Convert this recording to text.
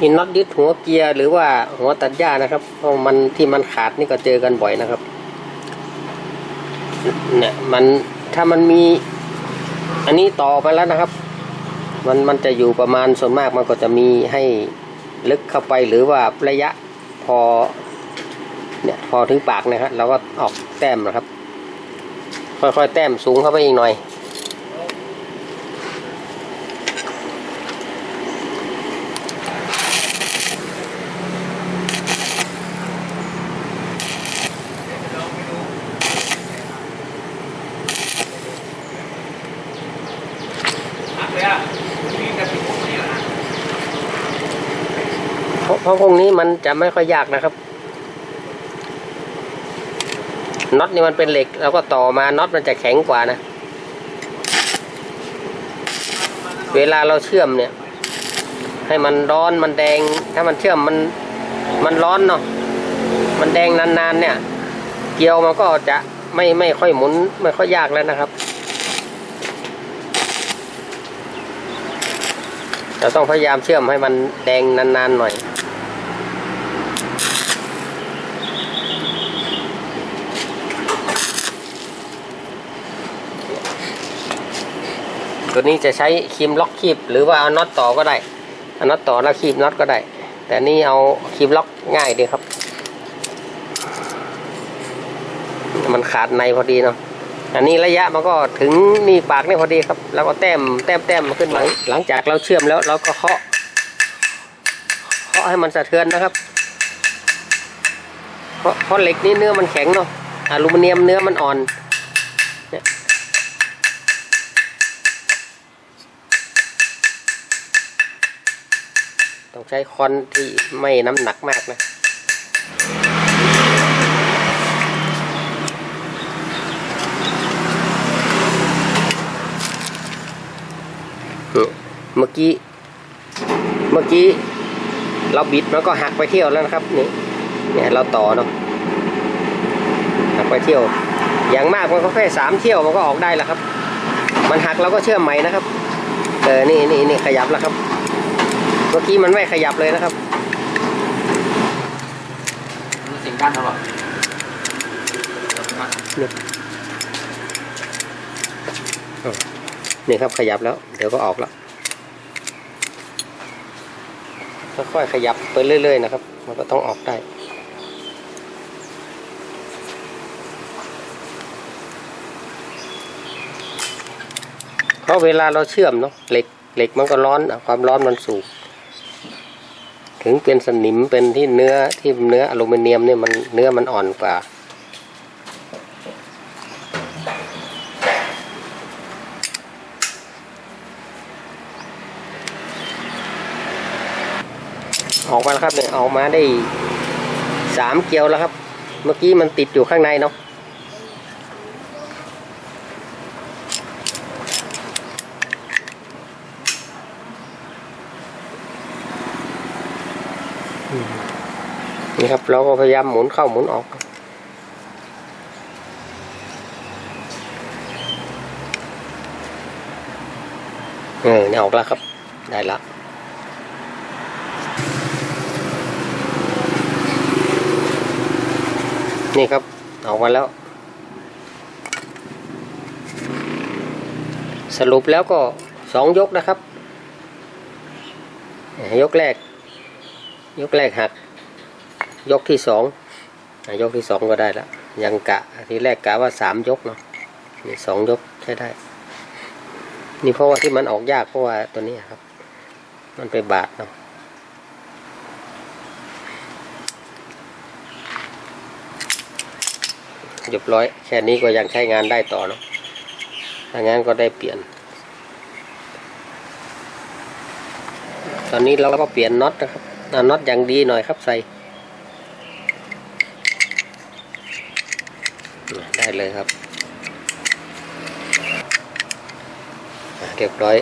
นี่น็อตยึดหัวเกียร์หรือว่าหัวตัดหญ้านะครับเพราะมันที่มันขาดนี่ก็เจอกันบ่อยนะครับเนี่ยมันถ้ามันมี อันนี้ต่อไปแล้วนะครับ มันมันจะอยู่ประมาณส่วนมากมันก็จะมีให้ลึกเข้าไปหรือว่าระยะพอเนี่ยพอถึงปากนะครับเราก็ออกแต้มนะครับ ค่อยๆแต้มสูงเข้าไปอีกหน่อย หักเลยอะมีแต่ผิดพวกนี้แหละนะ เพราะพราะพวกนี้มันจะไม่ค่อยยากนะครับน็อตนี่มันเป็นเหล็กแล้วก็ต่อมาน็อตมันจะแข็งกว่านะ เวลาเราเชื่อมเนี่ย ให้มันร้อนมันแดง ถ้ามันเชื่อมมันมันร้อนเนาะมันแดงนานๆเนี่ย เกลียวมันก็จะไม่ไม่ค่อยหมุนไม่ค่อยยากแล้วนะครับ เราต้องพยายามเชื่อมให้มันแดงนานๆหน่อย ตัวนี้จะใช้ครีมล็อกคีบหรือว่าเอาน็อตต่อก็ได้เอาน็อตต่อแล้วคีบน็อตก็ได้ แต่นี่เอาครีมล็อกง่ายดีครับ มันขาดในพอดีเนาะอันนี้ระยะมันก็ถึงนี่ปากนี่พอดีครับ แล้วก็แต้มแต้มแต้มขึ้นหลังหลังจากเราเชื่อมแล้วเราก็เคาะเคาะให้มันสะเทือนนะครับ เพราะเพราะเหล็กนี่เนื้อมันแข็งเนาะอลูมิเนียมเนื้อมันอ่อน ต้องใช้คอนที่ไม่น้ำหนักมากนะเมื่อกี้ เมื่อกี้เราบิดมันก็หักไปเที่ยวแล้วนะครับนี่เนี่ยเราต่อเนาะหักไปเที่ยว อย่างมากมันก็แค่สามเที่ยวมันก็ออกได้แล้วครับ มันหักเราก็เชื่อมใหม่นะครับเออนี่นี่นี่ขยับแล้วครับ มื่อกี้มันไม่ขยับเลยนะครับมันเสียงดังตลอดนี่ครับขยับแล้ว เดี๋ยวก็ออกแล้วค่อยๆขยับไปเรื่อย ๆ นะครับ มันก็ต้องออกได้เพราะเวลาเราเชื่อมเนาะเหล็กเหล็กมันก็ร้อนอะความร้อนมันสูง ถึงเป็นสนิมเป็นที่เนื้อที่เนื้ออลูมิเนียมเนี่ยมันเนื้อมันอ่อนกว่าออกมาแล้วครับเนี่ยออกมาได้สามเกลียวแล้วครับ เมื่อกี้มันติดอยู่ข้างในเนาะ นี่ครับ เราก็พยายามหมุนเข้าหมุนออก เออเนี่ยออกแล้วครับ ได้ละนี่ครับ ออกมาแล้ว สรุปแล้วก็สองยกนะครับ ยกแรก ยกแรกหัก ยกที่สองยกที่สองก็ได้แล้วยังกะทีแรกกะว่าสามยกเนาะนี่สองยกใช้ได้ นี่เพราะว่าที่มันออกยากเพราะว่าตัวนี้ครับ มันไปบาดเนาะเรียบร้อยแค่นี้ก็ยังใช้งานได้ต่อเนาะถ้างั้นก็ได้เปลี่ยน ตอนนี้เราก็เปลี่ยนน็อตนะครับน็อตอย่างดีหน่อยครับใส่ ได้เลยครับ เรียบร้อย